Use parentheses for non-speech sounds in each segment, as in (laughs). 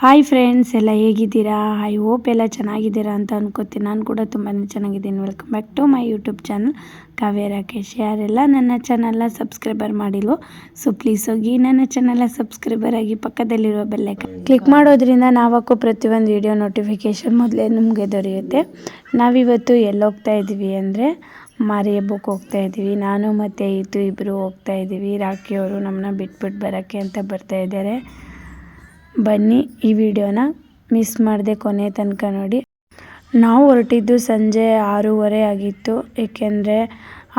Hi friends ಎಲ್ಲ ಹೇಗಿದ್ದೀರಾ? I hope ಎಲ್ಲ ಚೆನ್ನಾಗಿದ್ದೀರಾ ಅಂತ ಅನ್ಕೋತೀನಿ. ನಾನು ಕೂಡ ತುಂಬಾ ಚೆನ್ನಾಗಿದ್ದೀನಿ. Welcome back to my YouTube channel Kavya Rakesh. ಯಾರೆಲ್ಲ ನನ್ನ ಚಾನಲ್ನ ಸಬ್ಸ್ಕ್ರೈಬರ್ ಮಾಡಿಲ್ವೋ ಸೊ ಪ್ಲೀಸ್ ಹೋಗಿ ನನ್ನ ಚಾನಲ್ನ ಸಬ್ಸ್ಕ್ರೈಬರ್ ಆಗಿ ಪಕ್ಕದಲ್ಲಿರುವ ಬೆಲ್ಲೈಕನ್ ಕ್ಲಿಕ್ ಮಾಡೋದ್ರಿಂದ ನಾವು ಪ್ರತಿಯೊಂದು ವಿಡಿಯೋ ನೋಟಿಫಿಕೇಷನ್ ಮೊದಲೇ ನಿಮಗೆ ದೊರೆಯುತ್ತೆ. ನಾವಿವತ್ತು ಎಲ್ಲಿ ಹೋಗ್ತಾ ಇದ್ದೀವಿ ಅಂದರೆ ಮಾರಿ ಹಬ್ಬಕ್ಕೆ ಹೋಗ್ತಾ ಇದ್ದೀವಿ. ನಾನು ಮತ್ತು ಇತ್ತು ಇಬ್ಬರು ಹೋಗ್ತಾ ಇದ್ದೀವಿ. ರಾಖಿಯವರು ನಮ್ಮನ್ನ ಬಿಟ್ಬಿಟ್ಟು ಬರೋಕ್ಕೆ ಅಂತ ಬರ್ತಾ ಇದ್ದಾರೆ. ಬನ್ನಿ ಈ ವಿಡಿಯೋನ ಮಿಸ್ ಮಾಡಿದೆ ಕೊನೆ ತನಕ ನೋಡಿ. ನಾವು ಹೊರಟಿದ್ದು ಸಂಜೆ ಆರೂವರೆ ಆಗಿತ್ತು. ಏಕೆಂದರೆ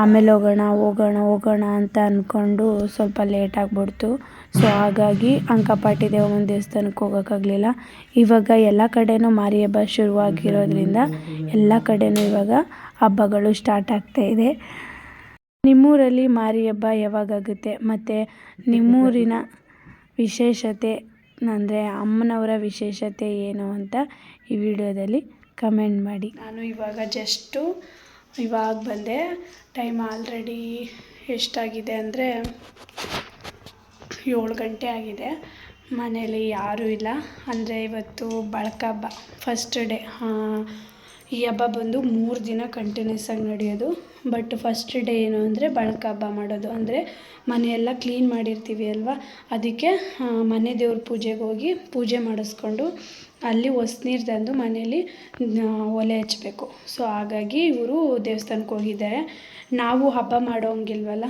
ಆಮೇಲೆ ಹೋಗೋಣ ಹೋಗೋಣ ಹೋಗೋಣ ಅಂತ ಅಂದ್ಕೊಂಡು ಸ್ವಲ್ಪ ಲೇಟ್ ಆಗಿಬಿಡ್ತು. ಸೊ ಹಾಗಾಗಿ ಅಂಕಪಾಟಿ ದೇವಮ್ಮನ ದೇವಸ್ಥಾನಕ್ಕೆ ಹೋಗೋಕ್ಕಾಗಲಿಲ್ಲ. ಇವಾಗ ಎಲ್ಲ ಕಡೆನೂ ಮಾರಿ ಹಬ್ಬ ಶುರುವಾಗಿರೋದ್ರಿಂದ ಎಲ್ಲ ಕಡೆನೂ ಇವಾಗ ಹಬ್ಬಗಳು ಸ್ಟಾರ್ಟ್ ಆಗ್ತಾ ಇದೆ. ನಿಮ್ಮೂರಲ್ಲಿ ಮಾರಿ ಹಬ್ಬ ಯಾವಾಗಾಗುತ್ತೆ? ಮತ್ತು ನಿಮ್ಮೂರಿನ ವಿಶೇಷತೆ ಅಂದರೆ ಅಮ್ಮನವರ ವಿಶೇಷತೆ ಏನು ಅಂತ ಈ ವಿಡಿಯೋದಲ್ಲಿ ಕಮೆಂಟ್ ಮಾಡಿ. ನಾನು ಇವಾಗ ಜಸ್ಟು ಇವಾಗ ಬಂದೆ. ಟೈಮ್ ಆಲ್ರೆಡಿ ಎಷ್ಟಾಗಿದೆ ಅಂದರೆ ಏಳು ಗಂಟೆ ಆಗಿದೆ. ಮನೇಲಿ ಯಾರೂ ಇಲ್ಲ. ಅಂದರೆ ಇವತ್ತು ಬಳಕ ಹಬ್ಬ ಫಸ್ಟ್ ಡೇ ಈ ಹಬ್ಬ ಬಂದು ಮೂರು ದಿನ ಕಂಟಿನ್ಯೂಸ್ ಆಗಿ ನಡೆಯೋದು. ಬಟ್ ಫಸ್ಟ್ ಡೇ ಏನು ಅಂದರೆ ಬಳಕ ಹಬ್ಬ ಮಾಡೋದು. ಅಂದರೆ ಮನೆಯೆಲ್ಲ ಕ್ಲೀನ್ ಮಾಡಿರ್ತೀವಿ ಅಲ್ವಾ? ಅದಕ್ಕೆ ಮನೆ ದೇವ್ರ ಪೂಜೆಗೆ ಹೋಗಿ ಪೂಜೆ ಮಾಡಿಸ್ಕೊಂಡು ಅಲ್ಲಿ ಹೊಸ್ನೀರು ತಂದು ಮನೆಯಲ್ಲಿ ಒಲೆ ಹಚ್ಚಬೇಕು ಸೊ ಹಾಗಾಗಿ ಇವರು ದೇವಸ್ಥಾನಕ್ಕೆ ಹೋಗಿದ್ದಾರೆ. ನಾವು ಹಬ್ಬ ಮಾಡೋಂಗಿಲ್ವಲ್ಲ?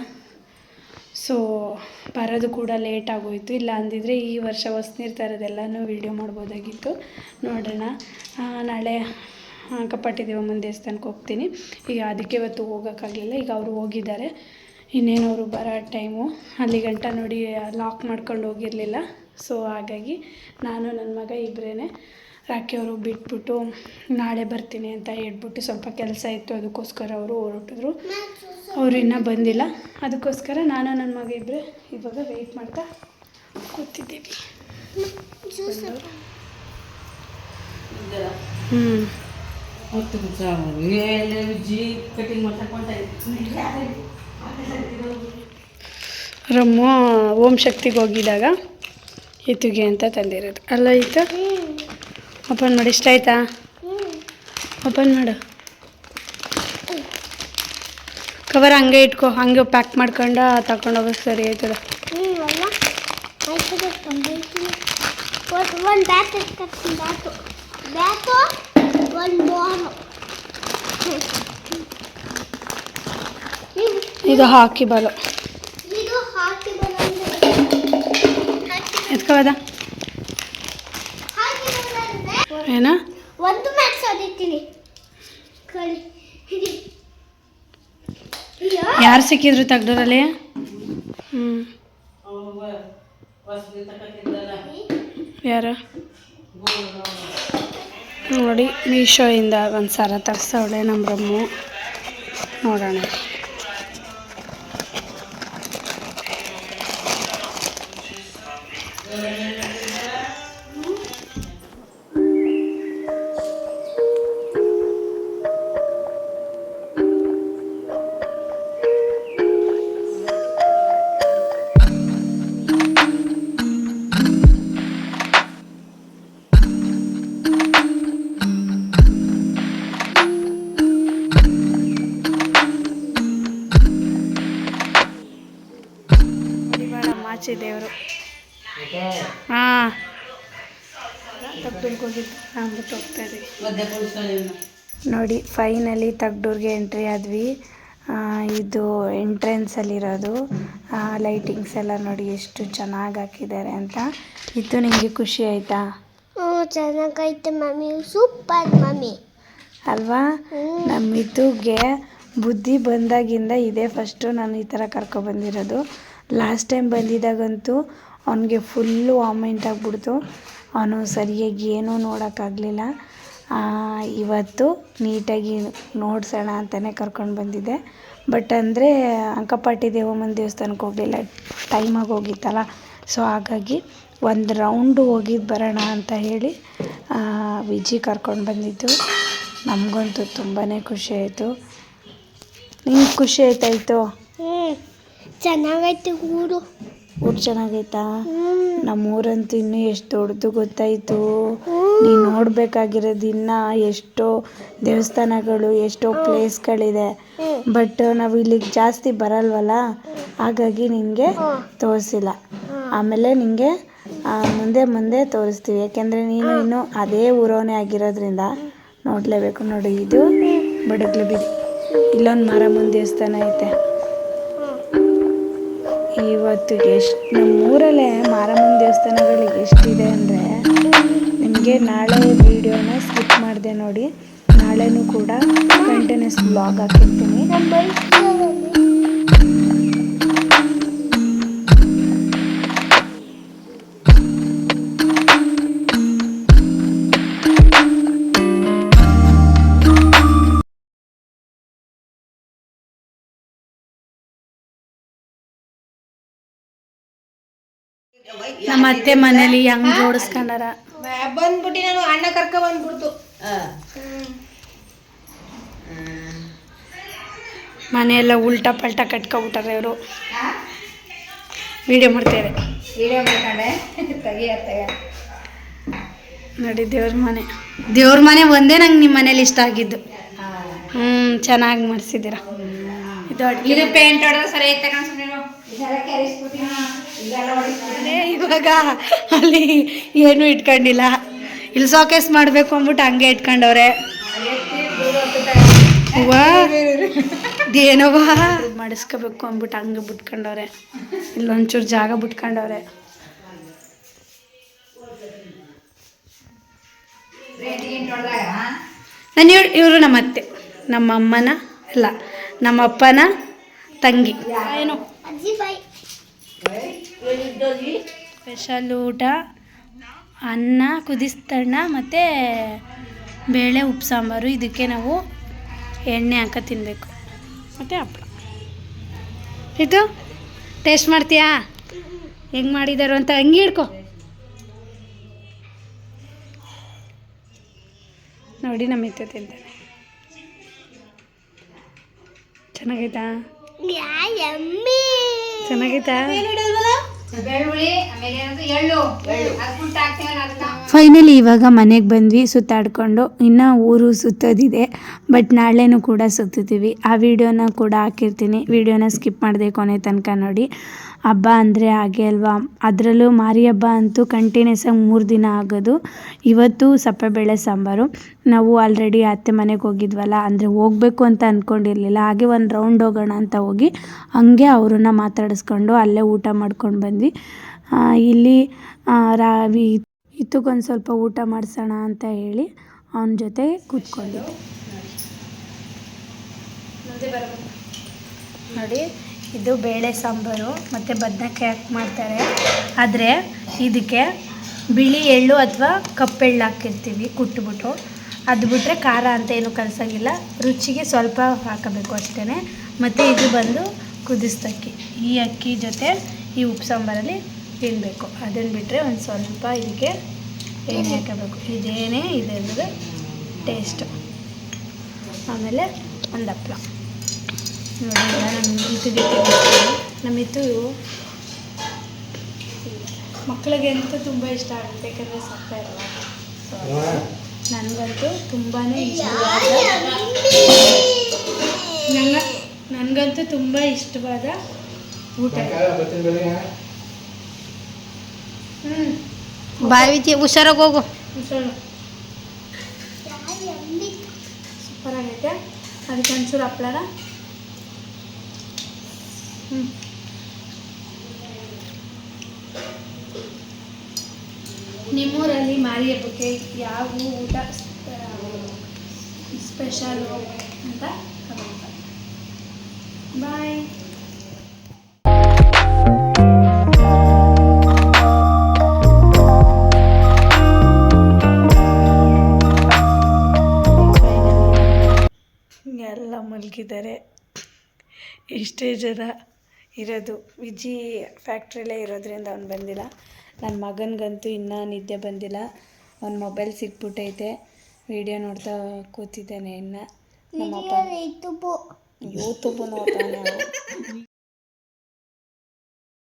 ಸೊ ಬರೋದು ಕೂಡ ಲೇಟ್ ಆಗೋಯಿತು. ಇಲ್ಲ ಅಂದಿದ್ರೆ ಈ ವರ್ಷ ಹೊಸ್ನೀರು ತರೋದೆಲ್ಲನೂ ವೀಡಿಯೋ ಮಾಡ್ಬೋದಾಗಿತ್ತು. ನೋಡೋಣ. ನಾಳೆ ಕಪ್ಪಟ್ಟಿ ದೇವಮ್ಮನ ದೇವಸ್ಥಾನಕ್ಕೆ ಹೋಗ್ತೀನಿ. ಈಗ ಅದಕ್ಕೆ ಇವತ್ತು ಹೋಗೋಕ್ಕಾಗಲಿಲ್ಲ. ಈಗ ಅವರು ಹೋಗಿದ್ದಾರೆ. ಇನ್ನೇನು ಅವರು ಬರೋ ಟೈಮು. ಅಲ್ಲಿ ಗಂಟ ನೋಡಿ ಲಾಕ್ ಮಾಡ್ಕೊಂಡು ಹೋಗಿರಲಿಲ್ಲ. ಸೊ ಹಾಗಾಗಿ ನಾನು ನನ್ನ ಮಗ ಇಬ್ಬರೇ ರಾಖಿಯವರು ಬಿಟ್ಬಿಟ್ಟು ನಾಳೆ ಬರ್ತೀನಿ ಅಂತ ಹೇಳ್ಬಿಟ್ಟು ಸ್ವಲ್ಪ ಕೆಲಸ ಇತ್ತು. ಅದಕ್ಕೋಸ್ಕರ ಅವರು ಹೊರಟಿದ್ರು. ಅವರು ಇನ್ನೂ ಬಂದಿಲ್ಲ. ಅದಕ್ಕೋಸ್ಕರ ನಾನು ನನ್ನ ಮಗ ಇಬ್ಬರೇ ಇವಾಗ ವೆಯ್ಟ್ ಮಾಡ್ತಾ ಕೂತಿದ್ದೀವಿ. ಹ್ಞೂ ರಮ್ಮು ಓಂ ಶಕ್ತಿಗೆ ಹೋಗಿದಾಗ ಇತ್ತುಗೆ ಅಂತ ತಂದಿರೋದು. ಅಲ್ಲ ಆಯ್ತಾ ಓಪನ್ ಮಾಡಿ ಇಷ್ಟ ಆಯ್ತಾ? ಓಪನ್ ಮಾಡು. ಕವರ್ ಹಂಗೆ ಇಟ್ಕೊ ಹಂಗೆ ಪ್ಯಾಕ್ ಮಾಡ್ಕೊಂಡು ತಗೊಂಡು ಹೋಗೋದು ಸರಿ ಆಯ್ತದ. ಒಂದು ಬ್ಯಾಟ್ ಎತ್ಕೊತೀನಿ ಬ್ಯಾಟು ಬ್ಯಾಟು ಒಂದು ಬಾಲು ಇದು ಹಾಕಿ ಬಲು ಬಂದ್ರೆ ಏನ? ಒಂದು ಯಾರು ಸಿಕ್ಕಿದ್ರು ತಗ್ಡೂರಲ್ಲಿ ಹ್ಞೂ ಯಾರು? ನೋಡಿ ಮೀಶೋಯಿಂದ ಒಂದು ಸರ ತರಿಸವಳೆ ನಮ್ಮ ರಮ್ಮು. ನೋಡೋಣ. ಮಾಚಿ ದೇವರು. ಹಾಂ. ತಗ್ದೂರ್ಗೆ ಹೋಗಿದ್ದು ಅಂದ್ಬಿಟ್ಟು ಹೋಗ್ತಾ ಇದೀವಿ. ನೋಡಿ ಫೈನಲಿ ತಗ್ಡೂರ್ಗೆ ಎಂಟ್ರಿ ಆದ್ವಿ. ಆ, ಇದು ಎಂಟ್ರೆನ್ಸಲ್ಲಿರೋದು ಲೈಟಿಂಗ್ಸ್ ಎಲ್ಲ ನೋಡಿ ಎಷ್ಟು ಚೆನ್ನಾಗಿ ಹಾಕಿದ್ದಾರೆ ಅಂತ. ಇದು ನಿಮಗೆ ಖುಷಿ ಆಯಿತಾ? ಹ್ಞೂ ಚೆನ್ನಾಗೈತೆ ಮಮ್ಮಿ. Super mummy. ಅಲ್ವಾ? ನಮ್ಮ ಇದುಗೆ ಬುದ್ಧಿ ಬಂದಾಗಿಂದ ಇದೇ. ಫಸ್ಟು ನಾನು ಈ ಥರ ಕರ್ಕೊಬಂದಿರೋದು ಲಾಸ್ಟ್ ಟೈಮ್ ಬಂದಿದ್ದಾಗಂತೂ ಅವನಿಗೆ ಫುಲ್ಲು ವಾಮೆಂಟ್ ಆಗಿಬಿಡ್ತು. ಅವನು ಸರಿಯಾಗಿ ಏನೂ ನೋಡೋಕ್ಕಾಗಲಿಲ್ಲ ಇವತ್ತು ನೀಟಾಗಿ ನೋಡ್ಸೋಣ ಅಂತಲೇ ಕರ್ಕೊಂಡು ಬಂದಿದ್ದೆ. ಬಟ್ ಅಂದರೆ ಅಂಕಪಾಟಿ ದೇವಮ್ಮನ ದೇವಸ್ಥಾನಕ್ಕೆ ಹೋಗಲಿಲ್ಲ. ಟೈಮಾಗಿ ಹೋಗಿತ್ತಲ್ಲ. ಸೊ ಹಾಗಾಗಿ ಒಂದು ರೌಂಡು ಹೋಗಿದ್ದು ಬರೋಣ ಅಂತ ಹೇಳಿ ವಿಜಿ ಕರ್ಕೊಂಡು ಬಂದಿದ್ದು ನಮಗಂತೂ ತುಂಬಾ ಖುಷಿ ಆಯಿತು. ನಿಮ್ಗೆ ಖುಷಿ ಆಯ್ತಾಯಿತು? ಚೆನ್ನಾಗೈತೆ ಊರು. ಊರು ಚೆನ್ನಾಗೈತಾ? ನಮ್ಮೂರಂತೂ ಇನ್ನೂ ಎಷ್ಟು ದೊಡ್ಡದು ಗೊತ್ತಾಯಿತು. ನೀನು ನೋಡಬೇಕಾಗಿರೋದು ಇನ್ನೂ ಎಷ್ಟೋ ದೇವಸ್ಥಾನಗಳು ಎಷ್ಟೋ ಪ್ಲೇಸ್ಗಳಿದೆ. ಬಟ್ ನಾವು ಇಲ್ಲಿಗೆ ಜಾಸ್ತಿ ಬರಲ್ವಲ್ಲ? ಹಾಗಾಗಿ ನಿನಗೆ ತೋರಿಸಿಲ್ಲ. ಆಮೇಲೆ ನಿನಗೆ ಮುಂದೆ ಮುಂದೆ ತೋರಿಸ್ತೀವಿ. ಯಾಕೆಂದರೆ ನೀನು ಇನ್ನೂ ಅದೇ ಊರವನೇ ಆಗಿರೋದ್ರಿಂದ ನೋಡಲೇಬೇಕು ನೋಡಿ. ಇದು ಬಡಗ್ಲು ಬಿಡಿ ಇಲ್ಲೊಂದು ಮಾರಮ್ಮನ ದೇವಸ್ಥಾನ ಐತೆ. ಇವತ್ತು ಎಷ್ಟು ನಮ್ಮೂರಲ್ಲೇ ಮಾರಮ್ಮನ ದೇವಸ್ಥಾನಗಳು ಎಷ್ಟಿದೆ ಅಂದರೆ ನಿಮಗೆ ನಾಳೆ ವಿಡಿಯೋನ ಸ್ಕಿಪ್ ಮಾಡಿದೆ ನೋಡಿ. ನಾಳೆನೂ ಕೂಡ ಕಂಟಿನ್ಯೂಸ್ ಬ್ಲಾಗ್ ಹಾಕಿರ್ತೀನಿ. ನಮ್ಮ ಅತ್ತೆ ಮನೇಲಿ ಹೆಂಗ್ ಜೋಡಿಸ್ಕೊಂಡಾರ? ಬಂದ್ಬಿಟ್ಟು ನಾನು ಅಣ್ಣ ಕರ್ಕ ಬಂದ್ಬಿಡ್ತು. ಮನೆಯೆಲ್ಲ ಉಲ್ಟಾ ಪಲ್ಟಾ ಕಟ್ಕೊಬಿಟ್ಟಾರೆ ಇವರು. ವಿಡಿಯೋ ಮಾಡ್ತೇವೆ ವಿಡಿಯೋ ಮಾಡ್ಕೊಂಡೆ. ತೆಗಿಯ ತೆಗ ನೋಡಿ ದೇವ್ರ ಮನೆ. ದೇವ್ರ ಮನೆ ಒಂದೇ ನಂಗೆ ನಿಮ್ಮ ಮನೇಲಿ ಇಷ್ಟ ಆಗಿದ್ದು. ಹ್ಞೂ ಚೆನ್ನಾಗಿ ಮಾಡಿಸಿದ್ದೀರ. ಇದು ಪೇಂಟ್ ಹೊಡೆದ್ರೆ ಸರಿ ಐತೆ ಇವಾಗ ಅಲ್ಲಿ ಏನು ಇಟ್ಕೊಂಡಿಲ್ಲ. ಇಲ್ಲಿ ಸೋಕೇಸ್ ಮಾಡಬೇಕು ಅಂದ್ಬಿಟ್ಟು ಹಂಗೆ ಇಟ್ಕೊಂಡವ್ರೆ. ಏನೋವಾ ಏನವ್ವ ಮಾಡಿಸ್ಕೋಬೇಕು ಅಂದ್ಬಿಟ್ಟು ಹಂಗೆ ಬಿಟ್ಕೊಂಡವ್ರೆ. ಇಲ್ಲೊಂಚೂರು ಜಾಗ ಬಿಟ್ಕೊಂಡವ್ರೆ. ನಾನು ಇವ್ರು ನಾನು ಇವರು ನಮ್ಮ ಅತ್ತೆ. ನಮ್ಮ ಅಮ್ಮನ ಇಲ್ಲ ನಮ್ಮ ಅಪ್ಪನ ತಂಗಿ. ಏನು? ಅಜ್ಜಿ ಬಾಯ್ ಸ್ಪೆಷಲ್ ಊಟ ಅನ್ನ ಕುದಿಸ್ತಣ್ಣ ಮತ್ತು ಬೇಳೆ ಉಪ್ಪು ಸಾಂಬಾರು. ಇದಕ್ಕೆ ನಾವು ಎಣ್ಣೆ ಹಾಕ ತಿನ್ನಬೇಕು ಮತ್ತು ಹಪ್ಪಳ ಇದು ಟೇಸ್ಟ್ ಮಾಡ್ತೀಯಾ? ಹೆಂಗೆ ಮಾಡಿದಾರು ಅಂತ ಹಂಗೆ ಹಿಡ್ಕೊ. ನೋಡಿ ನಮ್ಮ ಇತ್ತು ತಿಂತಾನೆ. ಚೆನ್ನಾಗೈತಾ? ಯಾ ಯಮ್ಮಿ. ಚೆನ್ನಾಗೈತಾ? ಫೈನಲಿ ಇವಾಗ ಮನೆಗೆ ಬಂದ್ವಿ ಸುತ್ತಾಡ್ಕೊಂಡು. ಇನ್ನು ಊರು ಸುತ್ತೋದಿದೆ ಬಟ್ ನಾಳೆನೂ ಕೂಡ ಸುತ್ತೀವಿ ಆ ವಿಡಿಯೋನ ಕೂಡ ಹಾಕಿರ್ತೀನಿ. ವಿಡಿಯೋನ ಸ್ಕಿಪ್ ಮಾಡಿದೆ ಕೊನೆ ತನಕ ನೋಡಿ. ಹಬ್ಬ ಅಂದರೆ ಹಾಗೆ ಅಲ್ವಾ? ಅದರಲ್ಲೂ ಮಾರಿ ಹಬ್ಬ ಅಂತೂ ಕಂಟಿನ್ಯೂಸ್ ಆಗಿ ಮೂರು ದಿನ ಆಗೋದು. ಇವತ್ತು ಸಪ್ಪೆಬೇಳೆ ಸಾಂಬಾರು. ನಾವು ಆಲ್ರೆಡಿ ಅತ್ತೆ ಮನೆಗೆ ಹೋಗಿದ್ವಲ್ಲ, ಅಂದರೆ ಹೋಗಬೇಕು ಅಂತ ಅಂದ್ಕೊಂಡಿರಲಿಲ್ಲ ಹಾಗೆ ಒಂದು ರೌಂಡ್ ಹೋಗೋಣ ಅಂತ ಹೋಗಿ ಹಂಗೆ ಅವ್ರನ್ನ ಮಾತಾಡಿಸ್ಕೊಂಡು ಅಲ್ಲೇ ಊಟ ಮಾಡ್ಕೊಂಡು ಬಂದ್ವಿ. ಇಲ್ಲಿ ರಾವಿ ಇತ್ತಕ್ಕೊಂದು ಸ್ವಲ್ಪ ಊಟ ಮಾಡಿಸೋಣ ಅಂತ ಹೇಳಿ ಅವನ ಜೊತೆ ಕೂತ್ಕೊಂಡಿದ್ದೆ. ನೋಡಿ. ಇದು ಬೇಳೆ ಸಾಂಬಾರು ಮತ್ತು ಬದನೆಕಾಯಿ ಹಾಕಿ ಮಾಡ್ತಾರೆ. ಆದರೆ ಇದಕ್ಕೆ ಬಿಳಿ ಎಳ್ಳು ಅಥವಾ ಕಪ್ಪೆಳ್ಳು ಹಾಕಿರ್ತೀವಿ ಕುಟ್ಬಿಟ್ಟು. ಅದು ಬಿಟ್ಟರೆ ಖಾರ ಅಂತ ಏನು ಕಲಿಸೋಂಗಿಲ್ಲ. ರುಚಿಗೆ ಸ್ವಲ್ಪ ಹಾಕಬೇಕು ಅಷ್ಟೇ ಮತ್ತು ಇದು ಬಂದು ಕುದಿಸ್ತಕ್ಕಿ ಈ ಅಕ್ಕಿ ಜೊತೆ ಈ ಉಪ್ಪು ಸಾಂಬಾರಲ್ಲಿ ತಿನ್ನಬೇಕು ಅದನ್ನು ಬಿಟ್ಟರೆ ಒಂದು ಸ್ವಲ್ಪ ಇದಕ್ಕೆ ಎಣ್ಣೆ ಹಾಕಬೇಕು. ಇದೇನೇ ಇದೆ ಅಂದರೆ ಟೇಸ್ಟು ಆಮೇಲೆ ಒಂದು ಹಪ್ಳ. ನೋಡಿ ನಾನು ನಮ್ಮ ಇತ್ತಿಗೆ ನಮ್ಮ ಮಕ್ಕಳಿಗೆ ಅಂತೂ ತುಂಬ ಇಷ್ಟ ಆಗುತ್ತೆ ಯಾಕಂದರೆ ಸತ್ತ ಇರಲ್ಲ ನನಗಂತೂ ತುಂಬಾ ಇಷ್ಟವಾದ ನನ್ನ ನನಗಂತೂ ತುಂಬ ಇಷ್ಟವಾದ ಊಟ. ಹ್ಞೂ ಬಾವಿ ಹುಷಾರಾಗಿ ಹೋಗು. ಹುಷಾರು. ಸೂಪರಾಗೈತೆ ಅದಕ್ಕೆ ಒಂಚೂರು ಹಪ್ಪಳನ ನಿಮ್ಮೂರಲ್ಲಿ ಮಾರಿ ಹಬ್ಬಕ್ಕೆ ಯಾವ ಊಟ ಸ್ಪೆಷಲ್ ಅಂತ ಬಾಯ್. ಎಲ್ಲ ಮಲಗಿದ್ದಾರೆ. ಎಷ್ಟೇ ಜನ ಇರೋದು. ವಿಜಿ ಫ್ಯಾಕ್ಟ್ರಿಲೇ ಇರೋದ್ರಿಂದ ಅವ್ನು ಬಂದಿಲ್ಲ. ನನ್ನ ಮಗನಿಗಂತೂ ಇನ್ನೂ ನಿದ್ದೆ ಬಂದಿಲ್ಲ. ಅವ್ನ ಮೊಬೈಲ್ ಸಿಕ್ಬಿಟ್ಟೈತೆ ವಿಡಿಯೋ ನೋಡ್ತಾ ಕೂತಿದ್ದಾನೆ ಇನ್ನು. ನಮ್ಮಪ್ಪ ಯೂಟ್ಯೂಬು. ನೋಡ್ತಾನೆ. (laughs)